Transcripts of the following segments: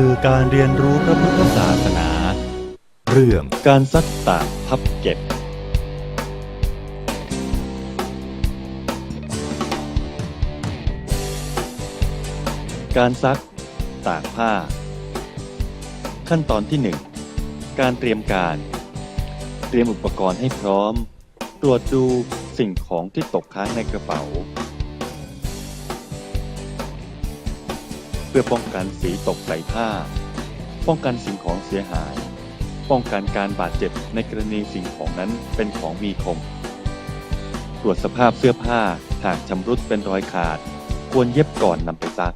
สื่อการเรียนรู้พระพุทธศาสนา เรื่องการซักตากพับเก็บ การซัก ตากผ้า ขั้นตอนที่ 1 การเตรียมการ เตรียมอุปกรณ์ให้พร้อม ตรวจดูสิ่งของที่ตกค้างในกระเป๋า พื่อป้องกันสีตกใส่ผ้า ป้องกันสิ่งของเสียหาย ป้องกันการบาดเจ็บในกรณีสิ่งของนั้นเป็นของมีคม ตรวจสภาพเสื้อผ้าหากชำรุดเป็นรอยขาด ควรเย็บก่อนนำไปซัก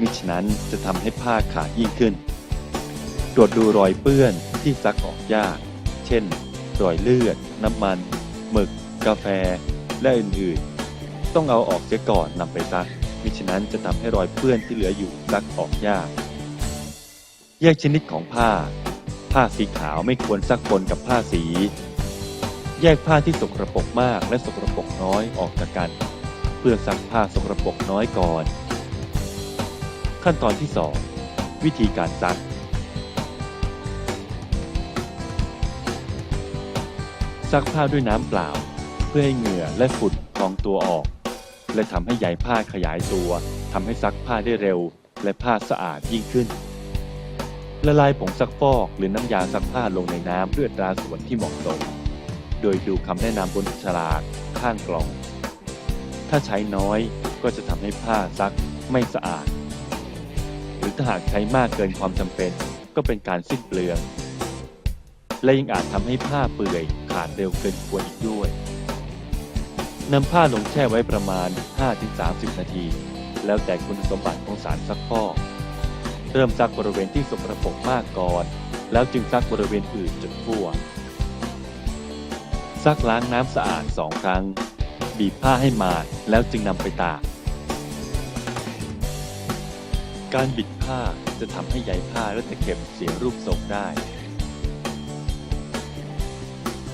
มิฉะนั้นจะทำให้ผ้าขาดยิ่งขึ้น ตรวจดูรอยเปื้อนที่ซักออกยาก เช่น รอยเลือด น้ำมัน หมึก กาแฟ และอื่นๆ ต้องเอาออกเสียก่อนนำไปซัก มิฉะนั้นจะทำให้รอยเปื้อนที่เหลืออยู่ซักออกยาก แยกชนิดของผ้า ผ้าสีขาวไม่ควรซักปนกับผ้าสี แยกผ้าที่สกรปรกมากและสกรปรกน้อยออกจากกัน เพื่อซักผ้าสกรปรกน้อยก่อน ขั้นตอนที่ 2 วิธีการซักซักผ้าด้วยน้ำเปล่า เพื่อให้เหงื่อและฝุ่นกองตัวออก และทำให้ใยผ้าขยายตัวทำให้ซักผ้าได้เร็ว และผ้าสะอาดยิ่งขึ้น ละลายผงซักฟอกหรือน้ำยาซักผ้าลงในน้ำด้วยอัตราส่วนที่เหมาะสม โดยดูคำแนะนำบนฉลากข้างกล่อง ถ้าใช้น้อยก็จะทำให้ผ้าซักไม่สะอาด หรือถ้าหากใช้มากเกินความจำเป็น ก็เป็นการสิ้นเปลือง และยังอาจทำให้ผ้าเปื่อยขาดเร็วเกินควรอีกด้วย นำผ้าลงแช่ไว้ประมาณ 5-30 นาที แล้วแต่คุณสมบัติของสารซักฟอก เริ่มซักบริเวณที่สกปรกมากก่อน แล้วจึงซักบริเวณอื่นจนทั่ว ซักล้างน้ำสะอาดสองครั้ง บีบผ้าให้มาดแล้วจึงนำไปตาก การบิดผ้าจะทำให้ใยผ้าและตะเข็บเสียรูปทรงได้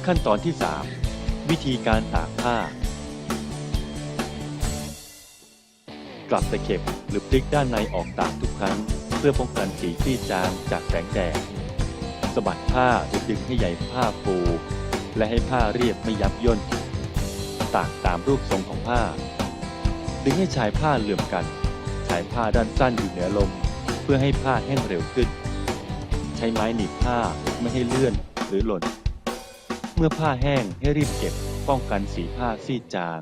ขั้นตอนที่ 3 วิธีการตากผ้า กลับตะเข็บหรือพลิกด้านในออกตากทุกครั้ง เพื่อป้องกันสีที่จางจากแสงแดดสะบัดผ้าหรือดึงให้ใยผ้าฟูและให้ผ้าเรียบไม่ยับย่นตากตามรูปทรงของผ้า ดึงให้ชายผ้าเหลื่อมกันชายผ้าด้านสั้นอยู่เหนือลม เพื่อให้ผ้าแห้งเร็วขึ้น ใช้ไม้หนีบผ้าไม่ให้เลื่อนหรือหล่น เมื่อผ้าแห้งให้รีบเก็บป้องกันสีผ้าซีดจาง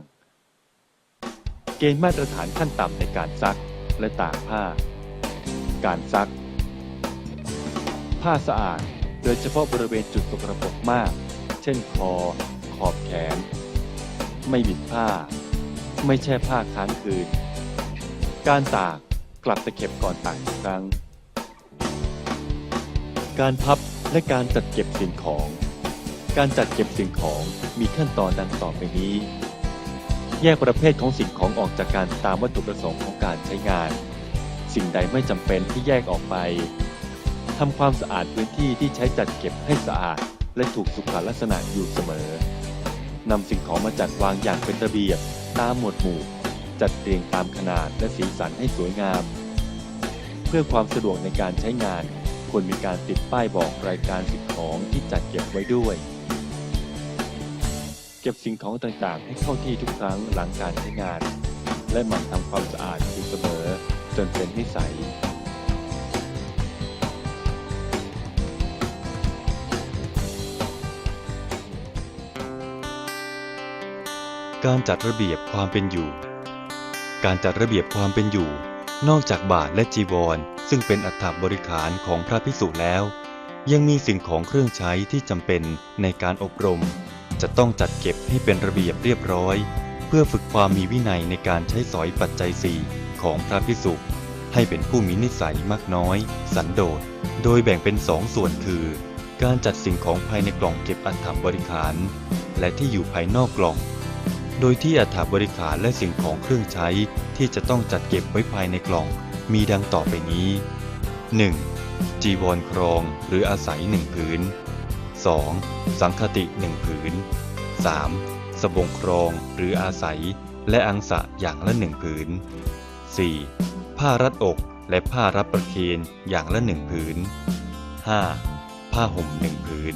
เกณฑ์มาตรฐานขั้นต่ำในการซักและตากผ้า การซัก ผ้าสะอาด โดยเฉพาะบริเวณจุดสกปรกมาก เช่นคอ ขอบแขน ไม่บิดผ้า ไม่แช่ผ้าค้างคืน การตากกลับตะเข็บก่อนตากทุกครั้ง การพับและการจัดเก็บสิ่งของ การจัดเก็บสิ่งของมีขั้นตอนดังต่อไปนี้ แยกประเภทของสิ่งของออกจากกันตามวัตถุประสงค์ของการใช้งาน สิ่งใดไม่จำเป็นที่แยกออกไปทำความสะอาดพื้นที่ที่ใช้จัดเก็บให้สะอาด และถูกสุขลักษณะอยู่เสมอนำสิ่งของมาจัดวางอย่างเป็นระเบียบตามหมวดหมู่ จัดเรียงตามขนาดและสีสันให้สวยงาม เพื่อความสะดวกในการใช้งานควรมีการติดป้ายบอกรายการสิ่งของที่จัดเก็บไว้ด้วย เก็บสิ่งของต่างๆ ให้เข้าที่ทุกครั้งหลังการใช้งาน และหมั่นทำความสะอาดอยู่เสมอจนเป็นนิสัยการจัดระเบียบความเป็นอยู่ การจัดระเบียบความเป็นอยู่ นอกจากบาทและจีวร ซึ่งเป็นอัฐบริขารของพระพิสุแล้ว ยังมีสิ่งของเครื่องใช้ที่จำเป็นในการอบรม จะต้องจัดเก็บให้เป็นระเบียบเรียบร้อย เพื่อฝึกความมีวินัยในการใช้สอยปัจจัยสี่ของพระพิสุให้เป็นผู้มีนิสัยมากน้อย สันโดษ โดยแบ่งเป็นสองส่วนคือ การจัดสิ่งของภายในกล่องเก็บอัฐบริขาร และที่อยู่ภายนอกกล่อง โดยที่อัฐบริขารและสิ่งของเครื่องใช้ที่จะต้องจัดเก็บไว้ภายในกล่อง มีดังต่อไปนี้ 1. จีวรครองหรืออาศัยหนึ่งผืน 2. สังคติหนึ่งผืน 3. สบงครองหรืออาศัย และอังสะอย่างละหนึ่งผืน 4. ผ้ารัดอกและผ้ารับประเคนอย่างละหนึ่งผืน 5. ผ้าห่มหนึ่งผืน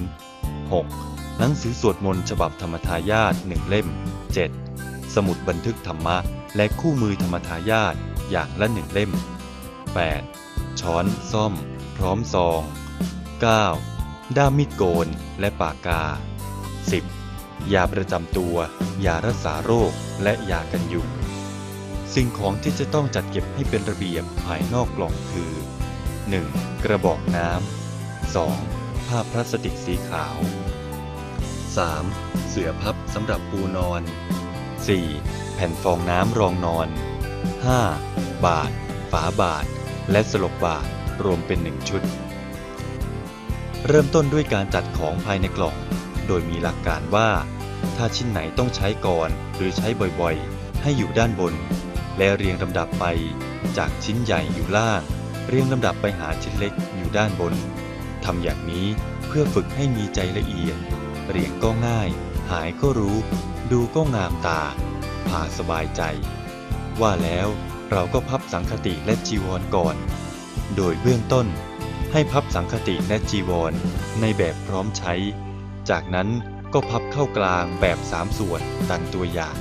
6. หนังสือสวดมนต์ฉบับธรรมทายาทหนึ่งเล่ม 7. สมุดบันทึกธรรมะและคู่มือธรรมทายาทอย่างละหนึ่งเล่ม 8. ช้อน ซ่อม พร้อมซอง 9. ด้ามมีดโกนและปากกา 10. ยาประจำตัว ยารักษาโรค และยากันยุง สิ่งของที่จะต้องจัดเก็บให้เป็นระเบียบภายนอกกล่องคือ 1. กระบอกน้ำ 2. ผ้าพลาสติกสีขาว 3. เสื่อพับสำหรับปูนอน 4. แผ่นฟองน้ำรองนอน 5. บาท ฝาบาท และสลบบาท รวมเป็นหนึ่งชุด เริ่มต้นด้วยการจัดของภายในกล่อง โดยมีหลักการว่า ถ้าชิ้นไหนต้องใช้ก่อนหรือใช้บ่อยๆ ให้อยู่ด้านบน และเรียงลำดับไป จากชิ้นใหญ่อยู่ล่าง เรียงลำดับไปหาชิ้นเล็กอยู่ด้านบนทำอย่างนี้เพื่อฝึกให้มีใจละเอียด เรียงก็ง่าย หายก็รู้ ดูก็งามตาพาสบายใจ ว่าแล้วเราก็พับสังคติและจีวรก่อน โดยเบื้องต้น ให้พับสังคติและจีวร ในแบบพร้อมใช้ จากนั้นก็พับเข้ากลางแบบสามส่วนดังตัวอย่าง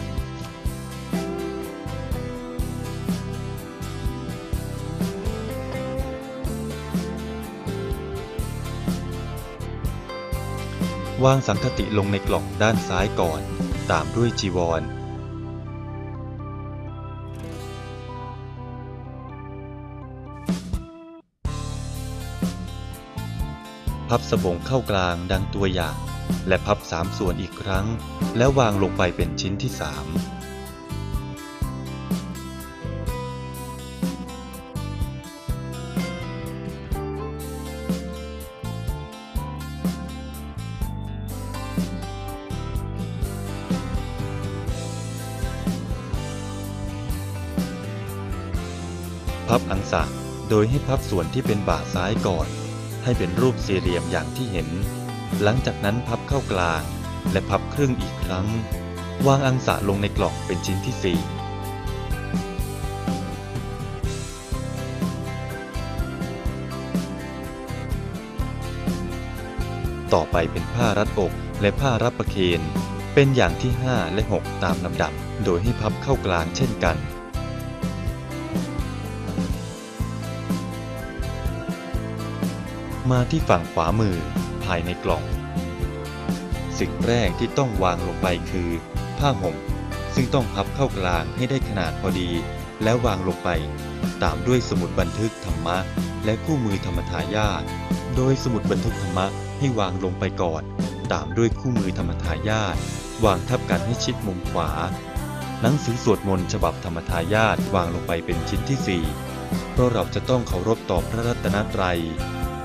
วางสังคติลงในกล่องด้านซ้ายก่อน ตามด้วยจีวร พับสบงเข้ากลางดังตัวอย่าง และพับสามส่วนอีกครั้ง แล้ววางลงไปเป็นชิ้นที่สามพับอังสะโดยให้พับส่วนที่เป็นบ่าซ้ายก่อน ให้เป็นรูปสี่เหลี่ยมอย่างที่เห็น หลังจากนั้นพับเข้ากลาง และพับครึ่งอีกครั้ง วางอังสะลงในกล่องเป็นชิ้นที่สี่ต่อไปเป็นผ้ารัดอกและผ้ารับประเคน เป็นอย่างที่ 5 และ 6 ตามลำดับ โดยให้พับเข้ากลางเช่นกัน มาที่ฝั่งขวามือภายในกล่อง สิ่งแรกที่ต้องวางลงไปคือ ผ้าห่ม ซึ่งต้องพับเข้ากลางให้ได้ขนาดพอดี แล้ววางลงไป ตามด้วยสมุดบันทึกธรรมะ และคู่มือธรรมทายาทโดยสมุดบันทึกธรรมะให้วางลงไปก่อน ตามด้วยคู่มือธรรมทายาทวางทับกันให้ชิดมุมขวา หนังสือสวดมนต์ฉบับธรรมทายาทวางลงไปเป็นชิ้นที่สี่เพราะเราจะต้องเคารพต่อพระรัตนตรัย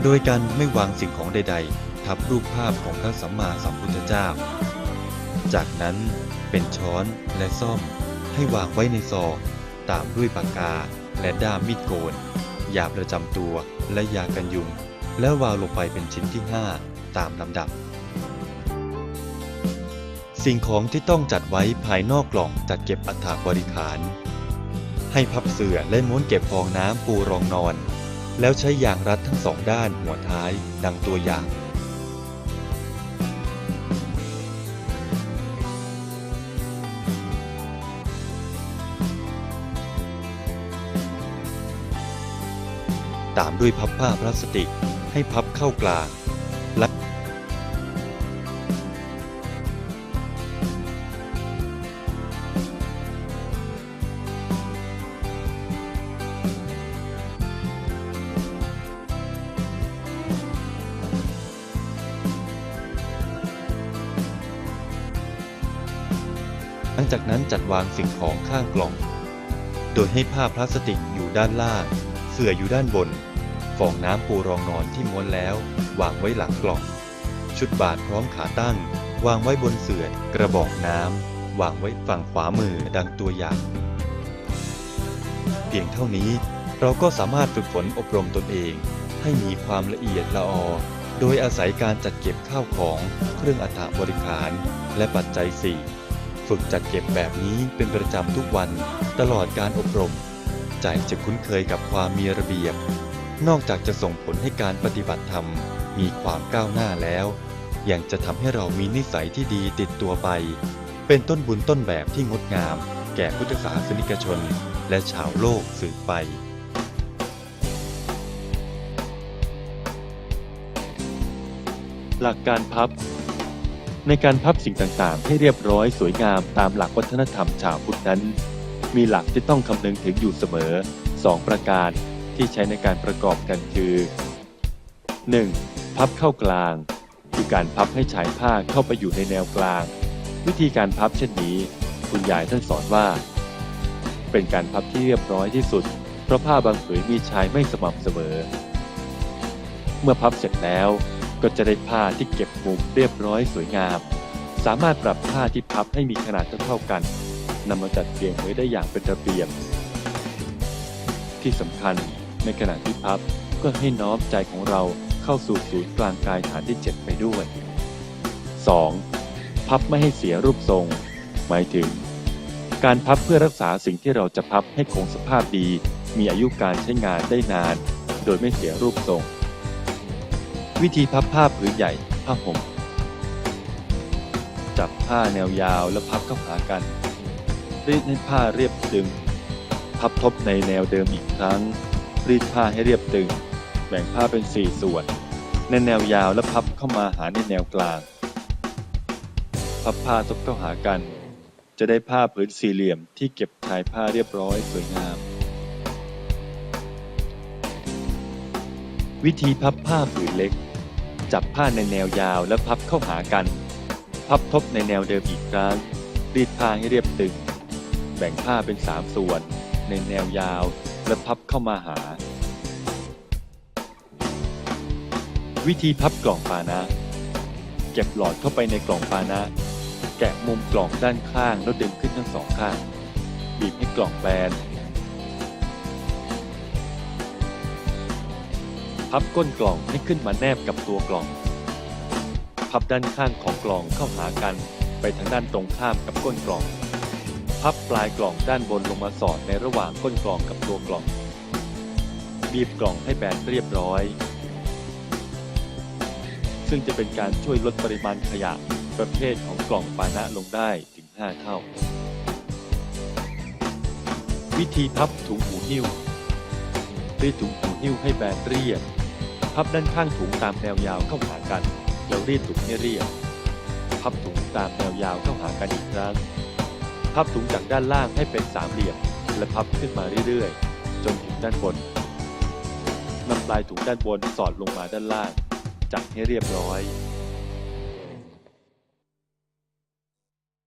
โดยการไม่วางสิ่งของใด ๆ ทับรูปภาพของพระสัมมาสัมพุทธเจ้า จากนั้นเป็นช้อนและซ่อมให้วางไว้ในซอ ตามด้วยปากกาและด้ามมีดโกน ยาประจำตัวและยากันยุง แล้ววางลงไปเป็นชิ้นที่ 5 ตามลำดับ สิ่งของที่ต้องจัดไว้ภายนอกกล่องจัดเก็บอัฐบริขาร ให้พับเสื่อและม้วนเก็บฟองน้ำปูรองนอน แล้วใช้ยางรัดทั้งสองด้านหัวท้าย ดังตัวอย่าง ตามด้วยพับผ้าพลาสติกให้พับเข้ากลางและ จัดวางสิ่งของข้างกล่อง โดยให้ผ้าพลาสติกอยู่ด้านล่าง เสื่ออยู่ด้านบน ฟองน้ำปูรองนอนที่ม้วนแล้ว วางไว้หลังกล่อง ชุดบาทพร้อมขาตั้ง วางไว้บนเสื่อกระบอกน้ำ วางไว้ฝั่งขวามือดังตัวอย่าง เพียงเท่านี้เราก็สามารถฝึกฝนอบรมตนเอง ให้มีความละเอียดละออโดยอาศัยการจัดเก็บข้าวของ เครื่องอัฐบริขาร และปัจจัยสี่ ฝึกจัดเก็บแบบนี้เป็นประจำทุกวันตลอดการอบรม ใจจะคุ้นเคยกับความมีระเบียบ นอกจากจะส่งผลให้การปฏิบัติธรรมมีความก้าวหน้าแล้วยังจะทำให้เรามีนิสัยที่ดีติดตัวไป เป็นต้นบุญต้นแบบที่งดงาม แก่พุทธศาสนิกชน และชาวโลกสืบไปหลักการพับ ในการพับสิ่งต่างๆ ให้เรียบร้อยสวยงามตามหลักวัฒนธรรมชาวพุทธนั้น มีหลักที่ต้องคำนึงถึงอยู่เสมอ 2 ประการที่ใช้ในการประกอบกันคือ 1. พับเข้ากลาง คือการพับให้ชายผ้าเข้าไปอยู่ในแนวกลาง วิธีการพับเช่นนี้ คุณยายท่านสอนว่า เป็นการพับที่เรียบร้อยที่สุด เพราะผ้าบางผืนมีชายไม่สม่ำเสมอ เมื่อพับเสร็จแล้ว ก็จะได้ผ้าที่เก็บมุมเรียบร้อยสวยงาม สามารถปรับผ้าที่พับให้มีขนาดเท่าๆกันนำมาจัดเรียงไว้ได้อย่างเป็นระเบียบ ที่สำคัญในขณะที่พับก็ให้น้อมใจของเราเข้าสู่ศูนย์กลางกายฐานที่ 7 ไปด้วย 2. พับไม่ให้เสียรูปทรง หมายถึง การพับเพื่อรักษาสิ่งที่เราจะพับให้คงสภาพดี มีอายุการใช้งานได้นาน โดยไม่เสียรูปทรง วิธีพับผ้าผืนใหญ่ ผ้าห่ม จับผ้าแนวยาวแล้วพับเข้าหากันรีดให้ผ้าเรียบตึง พับทบในแนวเดิมอีกครั้ง รีดผ้าให้เรียบตึง แบ่งผ้าเป็นสี่ส่วน ในแนวยาวแล้วพับเข้ามาหาในแนวกลาง พับผ้าทบเข้าหากัน จะได้ผ้าผืนสี่เหลี่ยมที่เก็บชายผ้าเรียบร้อยสวยงาม วิธีพับผ้าผืนเล็ก จับผ้าในแนวยาวแล้วพับเข้าหากัน พับทบในแนวเดิมอีกครั้ง รีดผ้าให้เรียบตึง แบ่งผ้าเป็นสามส่วน ในแนวยาว และพับเข้ามาหา วิธีพับกล่องปานะ เก็บหลอดเข้าไปในกล่องปานะ แกะมุมกล่องด้านข้างแล้วดึงขึ้นทั้งสองข้าง บีบให้กล่องแบน พับก้นกล่องให้ขึ้นมาแนบกับตัวกล่อง พับด้านข้างของกล่องเข้าหากันไปทางด้านตรงข้ามกับก้นกล่อง พับปลายกล่องด้านบนลงมาสอดในระหว่างก้นกล่องกับตัวกล่อง บีบกล่องให้แบนเรียบร้อย ซึ่งจะเป็นการช่วยลดปริมาณขยะประเภทของกล่องปานะลงได้ถึง 5 เท่า วิธีพับถุงหูหิ้วรีดถุงหูหิ้วให้แบนเรียบ พับด้านข้างถุงตามแนวยาวเข้าหากัน แล้วรีดถุงให้เรียบ พับถุงตามแนวยาวเข้าหากันอีกครั้ง พับถุงจากด้านล่างให้เป็นสามเหลี่ยม และพับขึ้นมาเรื่อยๆ จนถึงด้านบนนำปลายถุงด้านบนสอดลงมาด้านล่าง จัดให้เรียบร้อย